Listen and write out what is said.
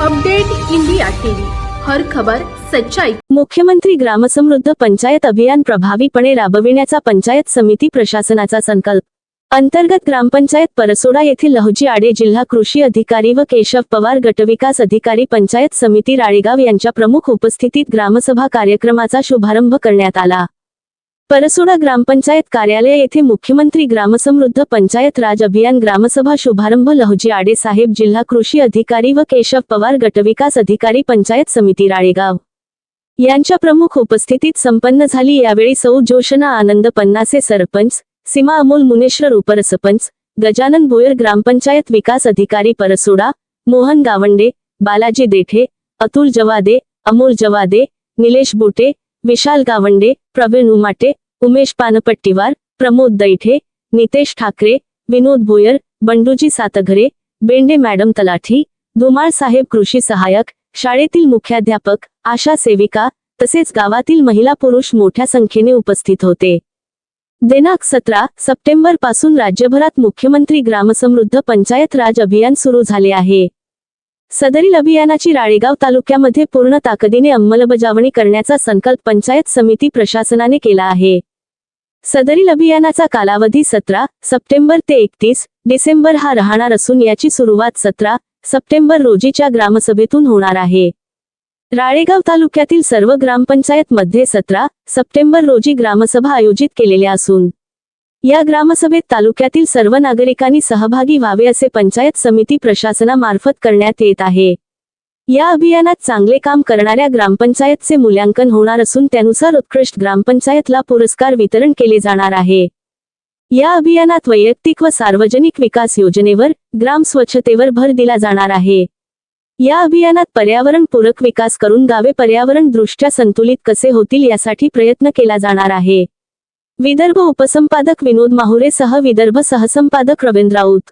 Update India TV. हर खबर सच्चाई. मुख्यमंत्री ग्रामसमृद्ध पंचायत अभियान प्रभावीपणे राबविण्याचा पंचायत समिती प्रशासनाचा संकल्प. अंतर्गत ग्रामपंचायत परसोडा येथील लहुजी आडे जिल्हा कृषी अधिकारी व केशव पवार गटविकास अधिकारी पंचायत समिती राळेगाव यांच्या प्रमुख उपस्थितीत ग्रामसभा कार्यक्रमाचा शुभारंभ करण्यात आला. परसोडा ग्रामपंचायत कार्यालय येथे मुख्यमंत्री ग्रामसमृद्ध पंचायत राज अभियान ग्रामसभा शुभारंभ लहुजी आडे साहेब जिल्हा कृषी अधिकारी व केशव पवार गटविकास अधिकारी पंचायत समिती राळेगाव. यांच्या प्रमुख उपस्थितीत संपन्न झाली यावेळी सौ जोशना आनंद पन्नासे सरपंच सीमा अमोल मुनेश्वर उपरसपंच गजानन भोयर ग्रामपंचायत विकास अधिकारी परसोडा मोहन गावंडे बालाजी देठे अतुल जवादे अमोल जवादे निलेश बोटे विशाल गावंडे प्रवीण उमाटे उमेश पानपट्टीवार प्रमोद दैठे नितेश ठाकरे विनोद भोयर बंडूजी सातघरे बेंडे मॅडम तलाठी धुमाळ साहेब कृषी सहाय्यक शाळेतील मुख्याध्यापक आशा सेविका तसेच गावातील महिला पुरुष मोठ्या संख्येने उपस्थित होते. दिनांक सतरा सप्टेंबरपासून राज्यभरात मुख्यमंत्री ग्रामसमृद्ध पंचायत राज अभियान सुरू झाले आहे. सदरील अभियानाची राळेगाव तालुक्यामध्ये पूर्ण ताकदीने अंमलबजावणी करण्याचा संकल्प पंचायत समिती प्रशासनाने केला आहे. सदरील अभियानाचा कालावधी सतरा सप्टेंबर ते एकतीस डिसेंबर हा राहणार असून याची सुरुवात सतरा सप्टेंबर रोजीच्या ग्रामसभेतून होणार आहे. राळेगाव तालुक्यातील सर्व ग्रामपंचायत मध्ये सतरा सप्टेंबर रोजी ग्रामसभा आयोजित केलेल्या असून या ग्रामसभेत तालुक्यातील सर्व नागरिकांनी सहभागी व्हावे असे पंचायत समिती प्रशासनामार्फत करण्यात येत आहे. या अभियानात चांगले काम करणाऱ्या ग्रामपंचायतचे मूल्यांकन होणार असून त्यानुसार उत्कृष्ट ग्रामपंचायतला पुरस्कार वितरण केले जाणार आहे. या अभियानात वैयक्तिक व सार्वजनिक विकास योजनेवर ग्राम स्वच्छतेवर भर दिला जाणार आहे. या अभियानात पर्यावरण पूरक विकास करून गावे पर्यावरण दृष्ट्या संतुलित कसे होतील यासाठी प्रयत्न केला जाणार आहे. विदर्भ उपसंपादक विनोद माहुरे सह विदर्भ सहसंपादक रवींद्र राऊत